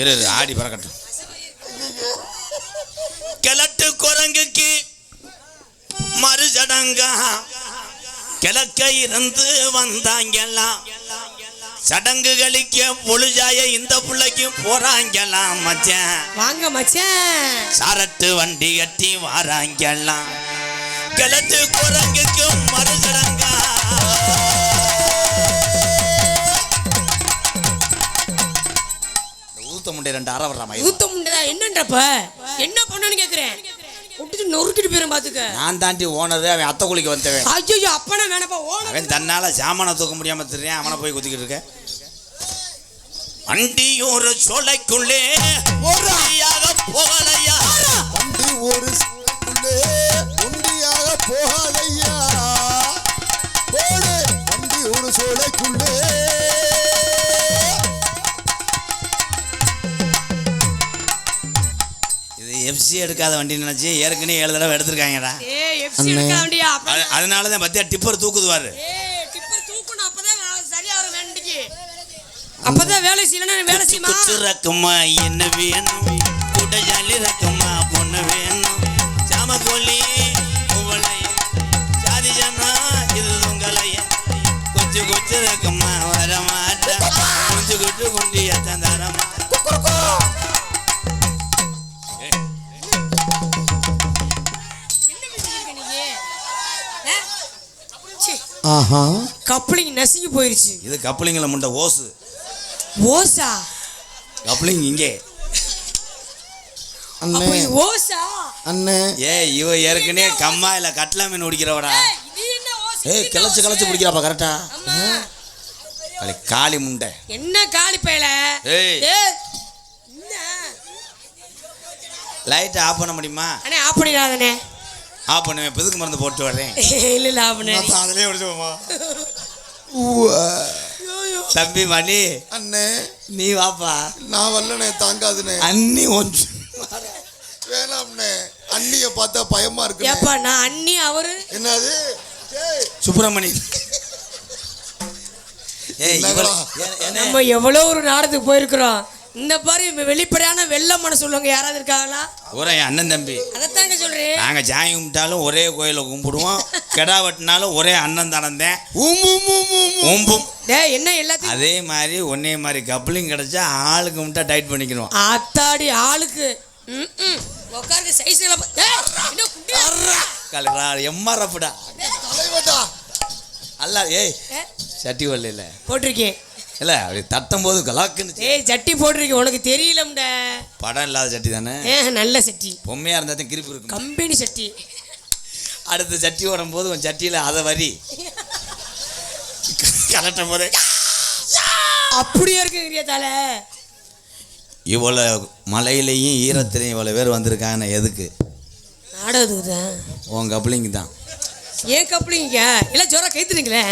இரு ஆடி பறக்கட்டும். கிழட்டு குரங்குக்கு மறுசடங்கா. கிழக்க இருந்து வந்தாங்கெல்லாம் சடங்கு கழிக்க பொழுஜாய இந்த பிள்ளைக்கு போறாங்கலாம் மச்சான் வாங்க மச்சான் சரட்டு வண்டி கட்டி வாராங்கெல்லாம் கிழட்டு குரங்குக்கு மறுசடங்கா. ஊத்த முண்டை ரெண்டு அரை வர்ற மாதிரி ஊத்த முண்டா என்னன்றப்ப? என்ன பண்ணணும்னு கேக்குறேன்? விட்டுட்டு நொறுக்கிட்டு போயிரும் பாத்துக்க. நான் தாண்டி ஓனரு அவன் அத்தை குளிக்க வந்தவன். ஐயோ அப்பனா வேணப்பா ஓன அவன் தன்னால சாமானை தூக்க முடியாம தெரியான் அவனை போய் குத்திக்கிட்டு இருக்க. வண்டி ஒரு சோலைக்குள்ளே ஒருயாக போகலையா? வண்டி ஒரு சோலைக்குள்ளே ஒண்டியாக போகாதையா போடு வண்டி ஒரு சோலைக்குள்ளே. எஃப்சி எடுக்காத வண்டி நினைச்சு ஏற்கனவே ஏழு தடவை எடுத்திருக்காங்கடா. அதனால தான். பத்தியா டிப்பர் தூக்குதுவாரு ஏய் டிப்பர் தூக்கணும் அப்பதான் நான் சரியா வர வேண்டிக்கு. அப்பதான் வேலை செய்யலன்னா வேலை செய்யுமா? குத்து ரக்கமா என்ன வேணும்? கூட ஜாலி ரக்கமா பொண்ணு வேணும்? சாம கோழி குவளைய சாதி ஜனா இது உங்களைய. கொச்சு கொச்சு ரக்கமா வர மாட்டா கொஞ்சம் கொட்டு கொண்டு ஆஹா. கப்ளிங் நசுங்கி போயிருச்சு. இது கப்ளிங்கில் முண்ட ஓசு. ஓசா? கப்ளிங் இங்கே. அண்ணே. ஓசா? அண்ணே. ஏ இவ ஏற்கனவே கம்மா இல்ல கட்லா மீன் குடிக்கிறவடா ஏய்? ஏய் கிளச்சு? கிளச்சு குடிக்கிறாப்பா கரெக்டா. களி காளி முண்டை. என்ன காலி பயல? ஏய். ஏய், லைட்டை ஆஃப் பண்ண முடியுமா? அண்ணே ஆஃப் பண்ணிடாதண்ணே. ஆஃப் பண்ணுவேன் பிதுக்கு மருந்து போட்டு வர்றேன் இல்ல இல்ல ஆஃப் பண்ணி அதிலே முடிச்சுவோமா உவ்வா. தம்பி மணி அண்ணே. நீ வாப்பா. நான் வரலண்ணே தாங்காதுண்ணே. அண்ணி ஒன்று வேணாம்ண்ணே. அண்ணிய பார்த்தா பயமா இருக்கு ஏப்பா நான் அண்ணி அவரு? என்னது? சுப்பிரமணி. ஏய்? ஏ- என்ன? நம்ம எவ்வளோ ஒரு நாடத்துக்கு போயிருக்கிறோம். இந்த மாதிரி வெளிப்படையான வெள்ள மன சொல்லுவாங்க. யாராவது இருக்காங்களா? ஊரா என் அண்ணன் தம்பி. அதைத்தாங்க சொல்றேன் நாங்க சாமி கும்பிட்டாலும் ஒரே கோயில கும்பிடுவோம். கெடா வெட்டினாலும் ஒரே அண்ணன் தானந்தேன். உம், உம், உம், உம், உம். ஓம்பும் டேய் என்ன எல்லாத்தையும் அதே மாதிரி ஒன்னே மாதிரி கப்ளிங் கிடைச்சா ஆளுக்கு கும்பிட்டா டைட் பண்ணிக்கணும் ஆத்தாடி ஆளுக்கு. ம், ம். உட்காருங்க சைஸ்ல? கலரா தலைவட்டா. அல்ல ஏய் சட்டி வரல போட்டிருக்கேன். இல்ல அப்படி தட்டும் போது கலாக்குன்னு ஏய் சட்டி போட்டிருக்கேன் உனக்கு தெரியலம்ட. படம் இல்லாத சட்டி தானே? ஏ நல்ல சட்டி. பொம்மையா இருந்தா தான் கிரிப்பு இருக்கும். கம்பெனி சட்டி. அடுத்த சட்டி வரும்போது உன் சட்டியில அதை வரி. கலட்டும் போது. அப்படியே இருக்குங்கிறியா தலை. இவ்வளோ மலையிலையும் ஈரத்திலையும் இவ்வளோ பேர் வந்திருக்காங்க எதுக்கு? நாடகத்துக்கு தான். உன் கப்ளிங் தான். ஏன் கப்ளிங்க? இல்லை ஜோரா கைத்துறீங்களே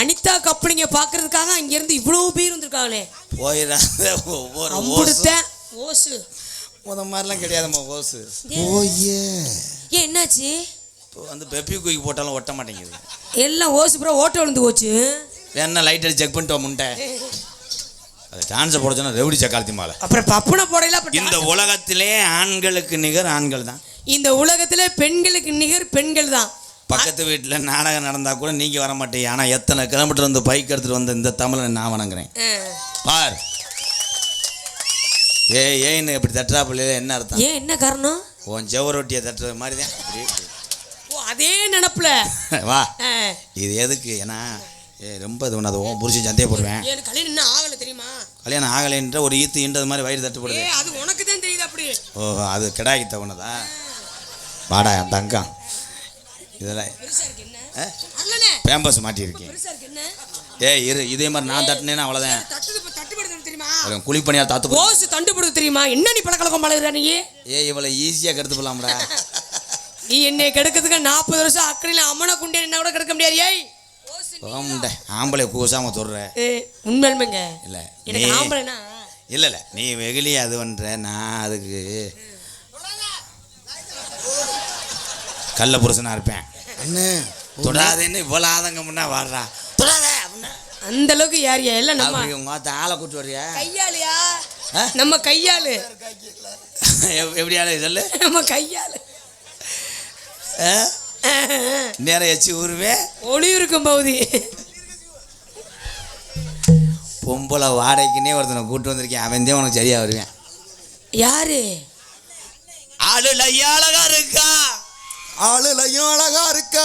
அனிதா கப்ளிங்க பார்க்கறதுக்காக அங்கேருந்து இவ்வளோ பேர் வந்திருக்காங்களே. போயிடாத ஒவ்வொரு ஓசு. ஓசு. முத மாதிரிலாம் கிடையாதும்மா ஓசு. ஓ ஏ ஏன் என்னாச்சு? இப்போ வந்து பெப்பி குயிக்கு போட்டாலும் ஒட்ட மாட்டேங்குது. எல்லாம் ஓசு பூரா ஓட்ட விழுந்து போச்சு. வேணா லைட் அடி செக் பண்ணிட்டு வா முண்டை. அது டான்ஸை போட சொன்னா ரெவடி சக்காலத்தி மாலை. அப்புறம் பப்புனை போடையில இந்த உலகத்திலே ஆண்களுக்கு நிகர் ஆண்கள் தான் இந்த உலகத்துல பெண்களுக்கு நிகர் பெண்கள் தான் பக்கத்து வீட்டில் நாடகம் நடந்தால் கூட நீங்கள் வர மாட்டீங்க. ஆனால் எத்தனை கிலோமீட்டர் வந்து பைக் எடுத்துகிட்டு வந்த இந்த தமிழை நான் வணங்குறேன். பார். ஏய் ஏன்னு இப்படி தட்டுறா பிள்ளைல என்ன அர்த்தம்? ஏன் என்ன காரணம்? உன் செவரொட்டியை தட்டுறது மாதிரி தான். ஓ அதே நினப்புல. வா. இது எதுக்கு? ஏன்னா ஏ ரொம்ப இது பண்ணாது உன் புருஷன் சந்தையை போடுவேன். எனக்கு கல்யாணம் இன்னும் ஆகல தெரியுமா? கல்யாணம் ஆகலைன்ற ஒரு ஈத்து ஈன்றது மாதிரி வயிறு தட்டுப்படுது. ஏ அது உனக்கு தான் தெரியுது அப்படி. ஓ அது கிடாக்கி தவணதா வாடா தங்கம். இதெல்லாம் பேம்பஸ் மாட்டியிருக்கேன் ஏய் இரு இதே மாதிரி நான் தட்டினேன்னா அவ்வளோதான் குழிப்பணியார் தாத்து ஓசு தண்டுப்படுது தெரியுமா? என்ன நீ பழக்கழக்கம் பழகுற நீ? ஏய் இவளை ஈஸியாக கெடுத்து போடலாம்டா. நீ என்னை கெடுக்கிறதுக்கு நாற்பது வருஷம் அக்கறையில் அம்மனை குண்டே என்ன கூட கெடுக்க முடியாது ஏய். ஆம்பளை கூசாம சொல்ற ஏ, உண்மையாலுமேங்க. இல்ல எனக்கு ஆம்பளைனா? இல்ல இல்ல. நீ வெகுளி அது பண்ற. நான் அதுக்கு கள்ள புருஷனா இருப்பேன். அண்ணே தொடாதேன்னு இவ்வளோ ஆதங்கம்னா வாடுறா தொடாத அந்த அளவுக்கு யாரியா எல்லாம் நம்ம உங்க ஆளை கூட்டு வர்றியா? கையாலியா ஆ? நம்ம கையாளு. எப்படியால சொல்லு. நம்ம கையாளு? நேரம் எச்சு ஊருவே. ஒளி இருக்கும் பகுதி. பொம்பளை வாடகைக்குன்னே ஒருத்தனை கூட்டு வந்திருக்கேன். அவன் தான் உனக்கு சரியா வருவேன். யாரு? ஆளு அழகா இருக்கா? ஆளுலையும் அழகா இருக்க